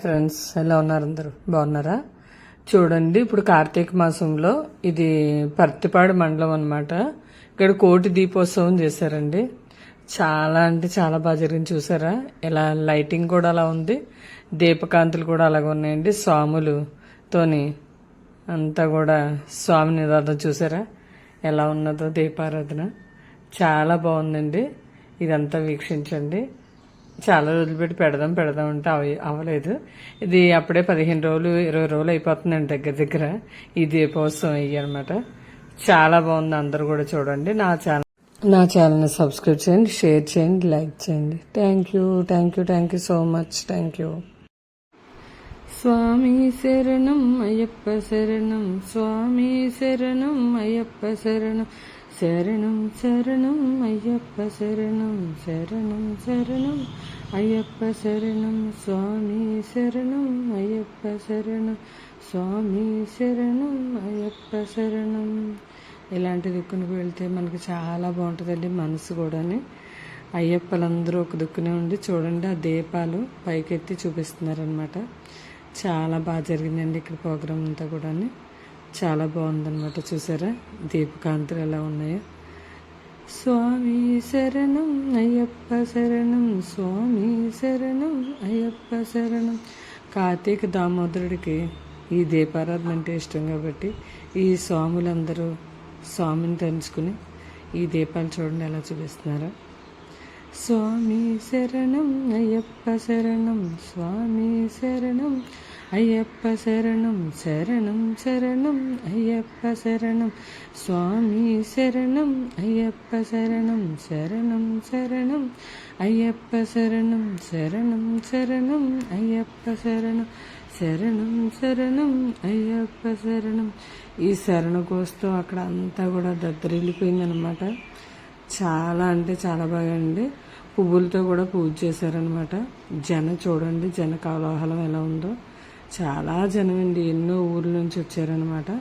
Friends ఎలా ఉన్నారు అందరూ? బాగున్నారా? చూడండి ఇప్పుడు కార్తీక మాసంలో ఇది పర్తిపాడు మండలం అన్నమాట. ఇక్కడ కోటి దీపోత్సవం చేశారండి. చాలా అంటే చాలా బాగా జరిగింది చూసారా? ఇలా లైటింగ్ కూడా అలా ఉంది దీపకాంతులు కూడా అలాగే ఉన్నాయండి. స్వాములుతోని అంతా కూడా స్వామి నిరాధన చూసారా? ఎలా ఉన్నదో దీపారాధన. చాలా బాగుందండి. ఇదంతా వీక్షించండి. చాలా రోజులు పెట్టి పెడదాం పెడదాం అంటే అవ అవ్వలేదు ఇది అప్పుడే పదిహేను రోజులు ఇరవై రోజులు అయిపోతుందండి దగ్గర దగ్గర. ఈ దీపోత్సవం అయ్యి అనమాట చాలా బాగుంది అందరు కూడా చూడండి. నా ఛానల్ నా ఛానల్ని సబ్స్క్రైబ్ చేయండి షేర్ చేయండి లైక్ చేయండి. Thank you thank you thank you so much. Thank you. Swami శరణం అయ్యప్ప శరణం స్వామి శరణం అయ్యప్ప శరణం శరణం శరణం అయ్యప్ప శరణం శరణం శరణం అయ్యప్ప శరణం స్వామి శరణం అయ్యప్ప శరణం స్వామి శరణం అయ్యప్ప శరణం. ఇలాంటి దిక్కునికి వెళ్తే మనకి చాలా బాగుంటుందండి మనసు కూడాని. అయ్యప్పలందరూ ఒక దిక్కునే ఉండి చూడండి ఆ దీపాలు పైకెత్తి చూపిస్తున్నారనమాట చాలా బాగా జరిగిందండి ఇక్కడ ప్రోగ్రామ్ అంతా కూడా చాలా బాగుందనమాట చూసారా? దీపకాంతులు ఎలా ఉన్నాయో. స్వామి శరణం అయ్యప్ప శరణం. స్వామి శరణం అయ్యప్ప శరణం. కార్తీక దామోదరుడికి ఈ దీపారాధన అంటే ఇష్టం కాబట్టి ఈ స్వాములందరూ స్వామిని తెలుసుకుని ఈ దీపాలు చూడండి ఎలా చూపిస్తున్నారా. స్వామి శరణం అయ్యప్ప శరణం స్వామి శరణం అయ్యప్ప శరణం శరణం శరణం అయ్యప్ప శరణం స్వామి శరణం అయ్యప్ప శరణం శరణం శరణం అయ్యప్ప శరణం శరణం శరణం అయ్యప్ప శరణం శరణం శరణం అయ్యప్ప శరణం. ఈ శరణ కోస్తూ అక్కడ అంతా కూడా దద్దరిల్లిపోయిందనమాట చాలా అంటే చాలా బాగా అండి. పువ్వులతో కూడా పూజ చేశారనమాట జనం చూడండి జన కోలాహలం ఎలా ఉందో. చాలా జనం అండి ఎన్నో ఊర్ల నుంచి వచ్చారనమాట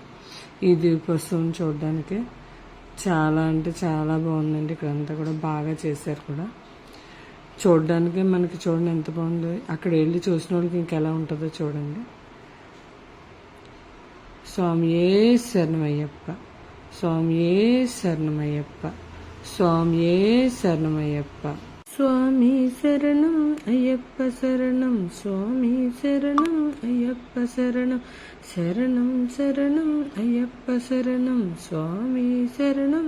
ఈ దీపోత్సవం చూడడానికి. చాలా అంటే చాలా బాగుందండి ఇక్కడంతా కూడా బాగా చేశారు కూడా. చూడడానికి మనకి చూడండి ఎంత బాగుందో. అక్కడ వెళ్ళి చూసిన వాళ్ళకి ఇంకెలా ఉంటుందో చూడండి. స్వామియే శరణమయ్యప్ప స్వామియే శరణమయ్యప్ప స్వామియే శరణమయ్యప్ప. స్వామి శరణం అయ్యప్ప శరణం స్వామి శరణం అయ్యప్ప శరణం శరణం శరణం అయ్యప్ప శరణం స్వామి శరణం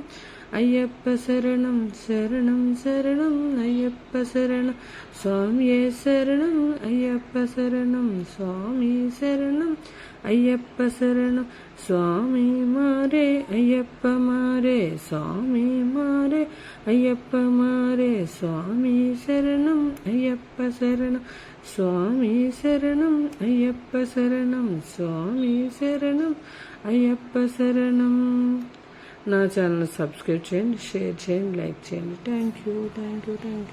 అయ్యప్ప శరణం శరణం శరణం అయ్యప్ప శరణం స్వామియే శరణం అయ్యప్ప శరణం స్వామి శరణం అయ్యప్ప శరణం స్వామి మారే అయ్యప్ప మారే స్వామి మారే అయ్యప్ప మారే స్వామి శరణం అయ్యప్ప శరణం స్వామి శరణం అయ్యప్ప శరణం స్వామి శరణం అయ్యప్ప శరణం నా ఛానల్ సబ్స్క్రైబ్ చేయండి షేర్ చేయండి లైక్ చేయండి. Thank you thank you thank you